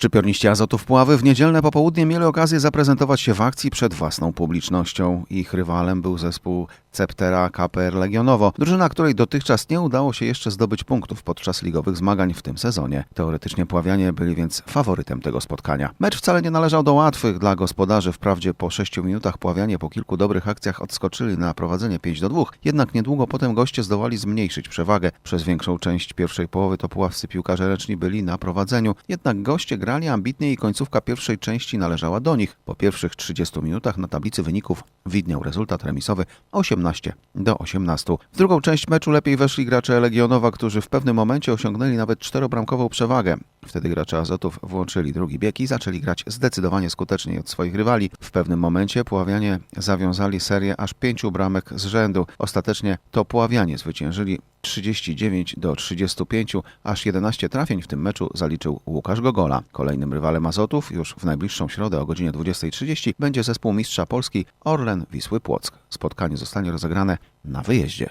Szczypiorniści Azotów Puławy w niedzielne popołudnie mieli okazję zaprezentować się w akcji przed własną publicznością. Ich rywalem był zespół Ceptera KPR Legionowo, drużyna, której dotychczas nie udało się jeszcze zdobyć punktów podczas ligowych zmagań w tym sezonie. Teoretycznie Pławianie byli więc faworytem tego spotkania. Mecz wcale nie należał do łatwych dla gospodarzy. Wprawdzie po 6 minutach Pławianie po kilku dobrych akcjach odskoczyli na prowadzenie 5 do 2, jednak niedługo potem goście zdołali zmniejszyć przewagę. Przez większą część pierwszej połowy to puławscy piłkarze reczni byli na prowadzeniu, jednak goście grali ambitnie i końcówka pierwszej części należała do nich. Po pierwszych 30 minutach na tablicy wyników widniał rezultat remisowy 18 do 18. W drugą część meczu lepiej weszli gracze Legionowa, którzy w pewnym momencie osiągnęli nawet czterobramkową przewagę. Wtedy gracze Azotów włączyli drugi bieg i zaczęli grać zdecydowanie skuteczniej od swoich rywali. W pewnym momencie Puławianie zawiązali serię aż pięciu bramek z rzędu. Ostatecznie to Puławianie zwyciężyli 39 do 35, aż 11 trafień w tym meczu zaliczył Łukasz Gogola. Kolejnym rywalem Azotów już w najbliższą środę o godzinie 20.30 będzie zespół mistrza Polski Orlen Wisły Płock. Spotkanie zostanie rozegrane na wyjeździe.